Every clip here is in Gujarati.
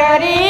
करी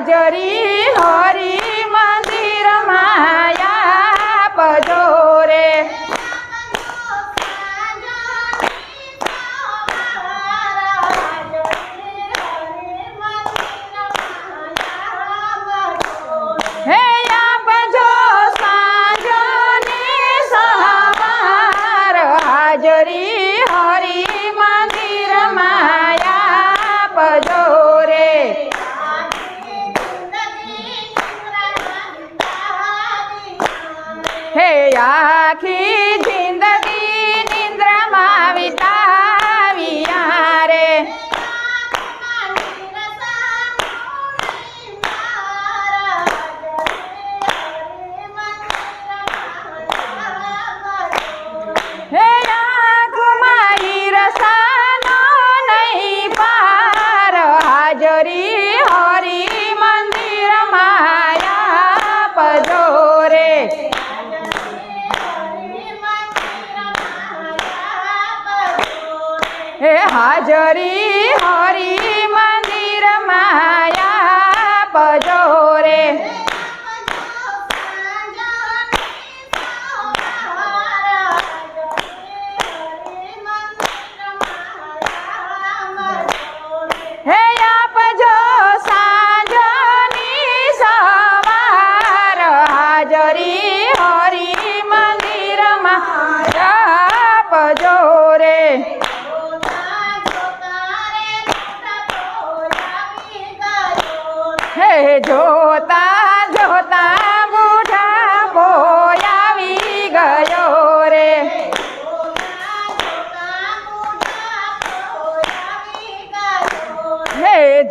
हाजरी હે હાજરી હા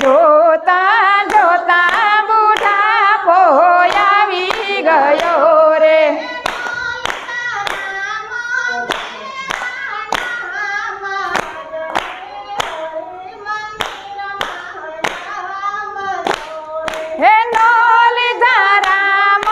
જોતા જોતા બુઢા પોયાવી ગયો રે. હે નો લીધા રામ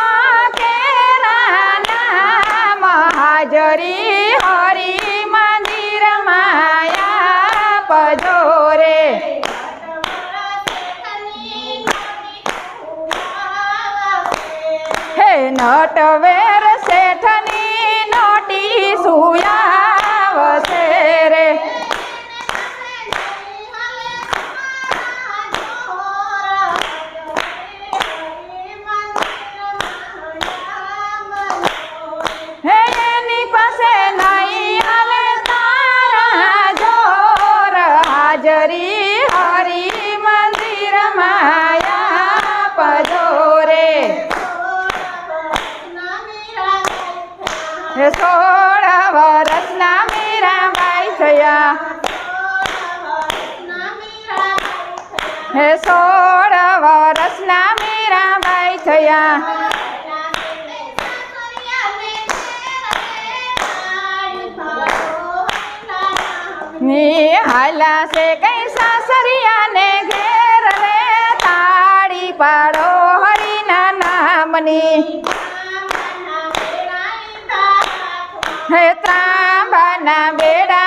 te ve થયા હે સોળ વર્ષના મીરાબાઈ થયા. ની હાલા છે કઈ સાસરિયાને ઘેર રે તાળી પાડો હરિના નામની. હે ત્રાંબાના બેડા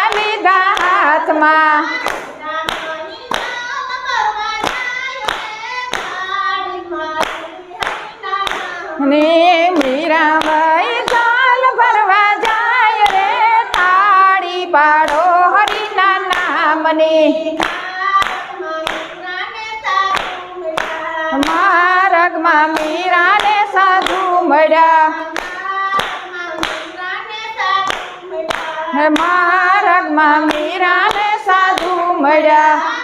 ને મીરાબાઈ ચાલ ભરવા જાય રે તાળી પાડો હરિના નામની. માર્ગમાં મીરાને સાધુ મળ્યા. માર્ગમાં મીરાને સાધુ મળ્યા.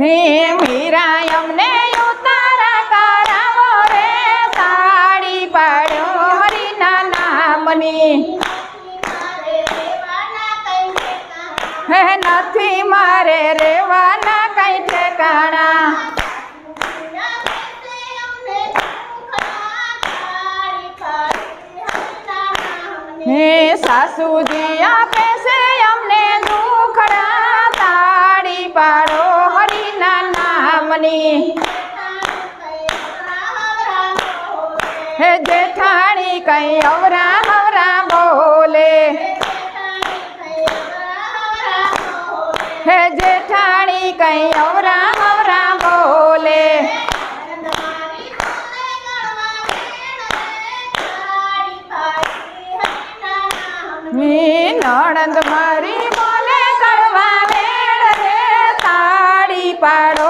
ને મીરા અમને ઉતારા કરાવો રે તાળી પાડો હરિના નામની. હે, નથી મારે રેવાના કઈ ઠેકાણા. હે સાસુજી આપે होई हे जेठानी कई अवरा हवरा बोले। हे जेठानी कई अवरा हवरा बोले। मी नणंद मारी बोले कड़वा रे, ताड़ी पाड़ो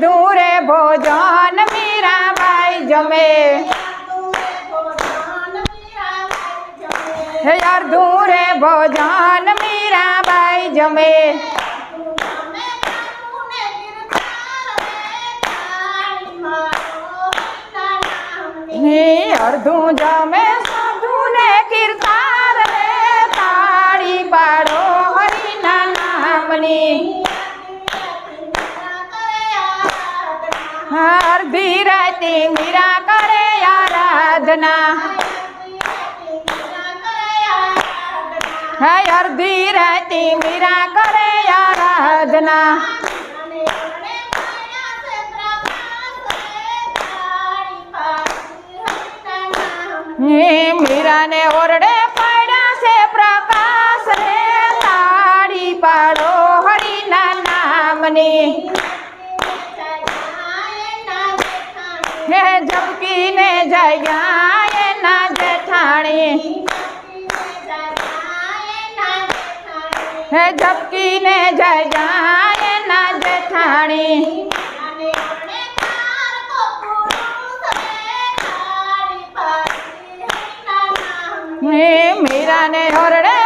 अधूरे भोजन मेरा भाई जमे। हे यार, दूर भोजन मेरा भाई जमे। हे यार अर्धू जमे हर अर्धीराते मीरा करे आराधना। है हर अर्धीराते मीरा करे आराधना। मीरा ने ओरडे पाड़ा से प्रकाश रे, ताड़ी पाड़ो हरि नाम ने। હે જબકીને જગ્યા એના જેઠાણી હે મીરાને ઓરડે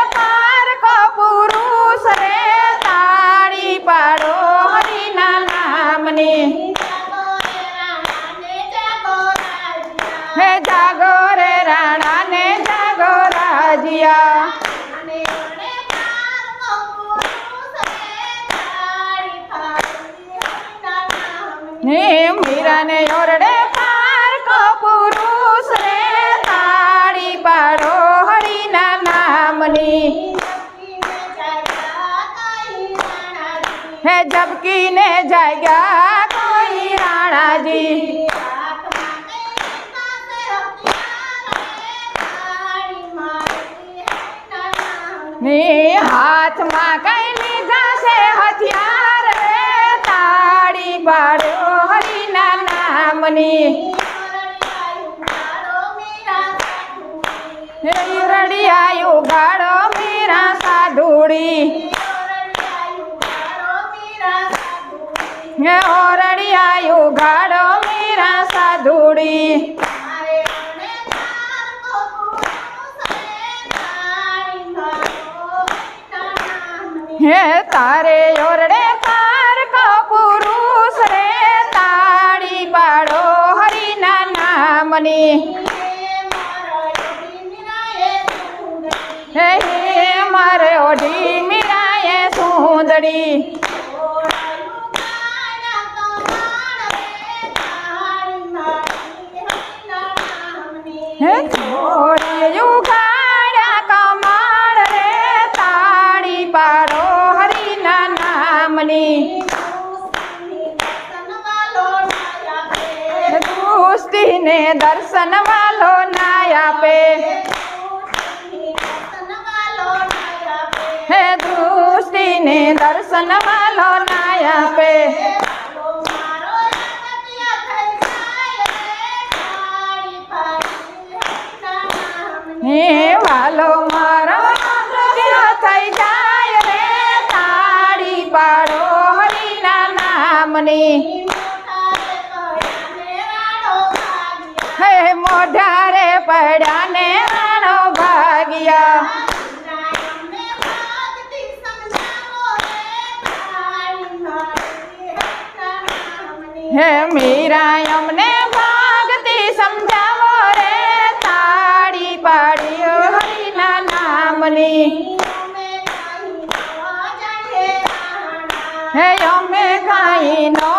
મીરાને ઓરડે પાર કો પુરુષ રે તાળી પાડો હરિના નામની હે જબકીને જાગ્યા કોઈ રાણાજી ને હાથમાં કઈ લીધા છે હથિયાર નામની હે રડિયાયું ગાળો મીરા સાધુડી. ઓરડિયાયું ગાળો મીરા સાધુડી. હે હે હે મારે ઓઢી મીરાએ સુંદડી દર્શન વાલો ના આપે. હે દૃષ્ટિને દર્શન વાલો ના આપે. હે વાલો, મારો થઈ જાય રે, તાળી પાડો હરિના નામની. હે મોઢારે પડ્યા ને રાણો ભાગ્યા હે મીરા અમને ભાગતી સમજાવો રે તાળી પાડ્યો હરિના નામની હે અમે કાંઈ નો